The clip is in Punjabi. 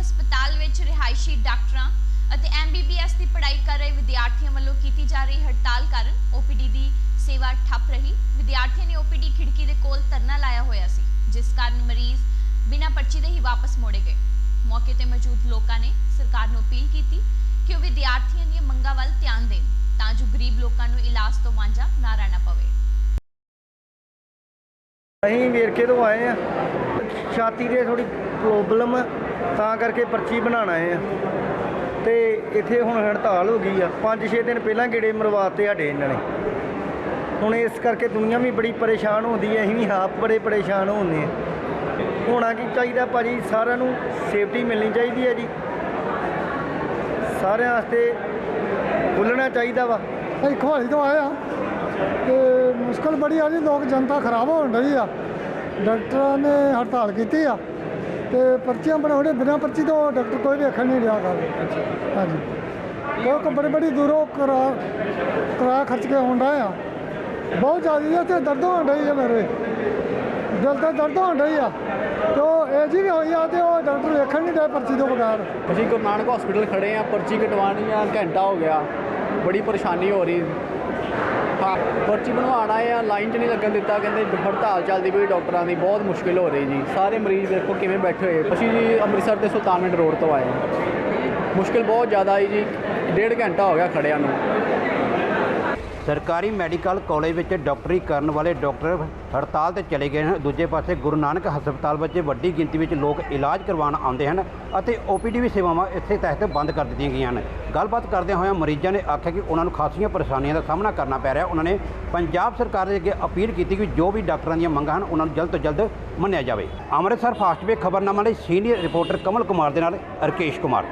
ਹਸਪਤਾਲ ਵਿੱਚ ਰਿਹਾਇਸ਼ੀ ਡਾਕਟਰਾਂ ਅਤੇ ਐਮਬੀਬੀਐਸ ਦੀ ਪੜ੍ਹਾਈ ਕਰ ਰਹੇ ਵਿਦਿਆਰਥੀਆਂ ਵੱਲੋਂ ਕੀਤੀ ਜਾ ਰਹੀ ਹੜਤਾਲ ਕਾਰਨ ਓਪੀਡੀ ਦੀ ਸੇਵਾ ਠੱਪ ਰਹੀ। ਵਿਦਿਆਰਥੀਆਂ ਨੇ ਓਪੀਡੀ ਖਿੜਕੀ ਦੇ ਕੋਲ ਧਰਨਾ ਲਾਇਆ ਹੋਇਆ ਸੀ, ਜਿਸ ਕਾਰਨ ਮਰੀਜ਼ ਬਿਨਾਂ ਪਰਚੀ ਦੇ ਹੀ ਵਾਪਸ ਮੋੜੇ ਗਏ। ਮੌਕੇ ਤੇ ਮੌਜੂਦ ਲੋਕਾਂ ਨੇ ਸਰਕਾਰ ਨੂੰ ਅਪੀਲ ਕੀਤੀ ਕਿ ਉਹ ਵਿਦਿਆਰਥੀਆਂ ਦੀਆਂ ਮੰਗਾਂ ਵੱਲ ਧਿਆਨ ਦੇਣ, ਤਾਂ ਜੋ ਗਰੀਬ ਲੋਕਾਂ ਨੂੰ ਇਲਾਜ ਤੋਂ ਵਾਂਝਾ ਨਾ ਰਹਿਣਾ ਪਵੇ। ਅਸੀਂ ਵੇਰਕੇ ਤੋਂ ਆਏ ਆ ਛਾਤੀ ਦੇ ਥੋੜੀ ਪ੍ਰੋਬਲਮ ਤਾਂ ਕਰਕੇ ਪਰਚੀ ਬਣਾਉਣ ਆਏ ਆ। ਤੇ ਇੱਥੇ ਹੁਣ ਹੜਤਾਲ ਹੋ ਗਈ ਆ। 5-6 ਦਿਨ ਪਹਿਲਾਂ ਗੇੜੇ ਮਰਵਾਤੇ ਸਾਡੇ ਇਹਨਾਂ ਨੇ। ਹੁਣ ਇਸ ਕਰਕੇ ਦੁਨੀਆ ਵੀ ਬੜੀ ਪਰੇਸ਼ਾਨ ਹੁੰਦੀ ਹੈ ਅਸੀਂ ਵੀ ਆਪ ਬੜੇ ਪਰੇਸ਼ਾਨ ਹੁੰਦੇ ਆ। ਹੋਣਾ ਕੀ ਚਾਹੀਦਾ ਭਾਜੀ? ਸਾਰਿਆਂ ਨੂੰ ਸੇਫਟੀ ਮਿਲਣੀ ਚਾਹੀਦੀ ਹੈ ਜੀ। ਸਾਰਿਆਂ ਵਾਸਤੇ ਖੁੱਲ੍ਹਣਾ ਚਾਹੀਦਾ ਵਾ। ਅਸੀਂ ਖਵਾਲੀ ਤੋਂ ਆਏ ਆ ਤੇ ਮੁਸ਼ਕਲ ਬੜੀ ਆ ਜੀ, ਲੋਕ ਜਨਤਾ ਖਰਾਬ ਹੋਣ ਰਹੀ ਆ। ਡਾਕਟਰਾਂ ਨੇ ਹੜਤਾਲ ਕੀਤੀ ਆ ਤੇ ਪਰਚੀਆਂ ਬਣਾਉਣੇ ਬਿਨਾਂ ਪਰਚੀ ਤੋਂ ਡਾਕਟਰ ਕੋਈ ਵੇਖਣ ਨਹੀਂ ਰਿਹਾ ਗੱਲ ਹਾਂਜੀ। ਕਿਉਂਕਿ ਬੜੀ ਬੜੀ ਦੂਰੋਂ ਕਰਾ ਕਿਰਾਇਆ ਖਰਚ ਕੇ ਆਉਂਦਾ ਆ। ਬਹੁਤ ਜ਼ਿਆਦਾ ਤੇ ਦਰਦ ਹੋਣ ਡਈ ਆ ਮੇਰੇ। ਦਿਲ ਤੇ ਦਰਦ ਹੋਣ ਡਈ ਆ। ਤੇ ਉਹ ਜੀ ਵੀ ਹੋਈ ਆ ਤੇ ਉਹ ਡਾਕਟਰ ਵੇਖਣ ਨਹੀਂ ਰਿਹਾ ਪਰਚੀ ਤੋਂ ਬਗੈਰ। ਅਸੀਂ ਗੁਰੂ ਨਾਨਕ ਹਸਪੀਟਲ ਖੜੇ ਆ, ਪਰਚੀ ਕਟਵਾਉਣੀ ਆ, ਘੰਟਾ ਹੋ ਗਿਆ। ਬੜੀ ਪਰੇਸ਼ਾਨੀ ਹੋ ਰਹੀ। ਪਰਚੀ ਬਣਵਾਉਣ ਆਏ ਆ ਲਾਈਨ 'ਚ ਨਹੀਂ ਲੱਗਣ ਦਿੱਤਾ, ਕਹਿੰਦੇ ਹੜਤਾਲ ਚੱਲਦੀ ਪਈ, ਡਾਕਟਰਾਂ ਦੀ ਬਹੁਤ ਮੁਸ਼ਕਿਲ ਹੋ ਰਹੀ ਜੀ। ਸਾਰੇ ਮਰੀਜ਼ ਦੇਖੋ ਕਿਵੇਂ ਬੈਠੇ ਹੋਏ ਅਸੀਂ ਜੀ ਅੰਮ੍ਰਿਤਸਰ ਦੇ ਸੁਲਤਾਨਵਿੰਡ ਰੋਡ ਤੋਂ ਆਏ ਮੁਸ਼ਕਿਲ ਬਹੁਤ ਜ਼ਿਆਦਾ ਆਈ ਜੀ, ਡੇਢ ਘੰਟਾ ਹੋ ਗਿਆ ਖੜਿਆਂ ਨੂੰ। ਸਰਕਾਰੀ ਮੈਡੀਕਲ ਕਾਲਜ ਵਿੱਚ ਡਾਕਟਰੀ ਕਰਨ ਵਾਲੇ ਡਾਕਟਰ ਹੜਤਾਲ ਤੇ ਚਲੇ ਗਏ ਹਨ। ਦੂਜੇ ਪਾਸੇ ਗੁਰੂ ਨਾਨਕ ਹਸਪਤਾਲ ਵਿੱਚ ਵੱਡੀ ਗਿਣਤੀ ਵਿੱਚ ਲੋਕ ਇਲਾਜ ਕਰਵਾਉਣ ਆਉਂਦੇ ਹਨ ਅਤੇ ਓਪੀਡੀ ਵੀ ਸੇਵਾਵਾਂ ਇਸੇ ਤਹਿਤ ਬੰਦ ਕਰ ਦਿੱਤੀਆਂ ਗਈਆਂ ਹਨ। ਗੱਲਬਾਤ ਕਰਦਿਆਂ ਹੋਇਆਂ ਮਰੀਜ਼ਾਂ ਨੇ ਆਖਿਆ ਕਿ ਉਹਨਾਂ ਨੂੰ ਖਾਸੀਆਂ ਪਰੇਸ਼ਾਨੀਆਂ ਦਾ ਸਾਹਮਣਾ ਕਰਨਾ ਪੈ ਰਿਹਾ। ਉਹਨਾਂ ਨੇ ਪੰਜਾਬ ਸਰਕਾਰ ਦੇ ਅੱਗੇ ਅਪੀਲ ਕੀਤੀ ਕਿ ਜੋ ਵੀ ਡਾਕਟਰਾਂ ਦੀਆਂ ਮੰਗਾਂ ਹਨ, ਉਹਨਾਂ ਨੂੰ ਜਲਦ ਤੋਂ ਜਲਦ ਮੰਨਿਆ ਜਾਵੇ। ਅੰਮ੍ਰਿਤਸਰ ਫਾਸਟਵੇ ਖਬਰਨਾਮਾ ਲਈ ਸੀਨੀਅਰ ਰਿਪੋਰਟਰ ਕਮਲ ਕੁਮਾਰ ਦੇ ਨਾਲ ਰਕੇਸ਼ ਕੁਮਾਰ।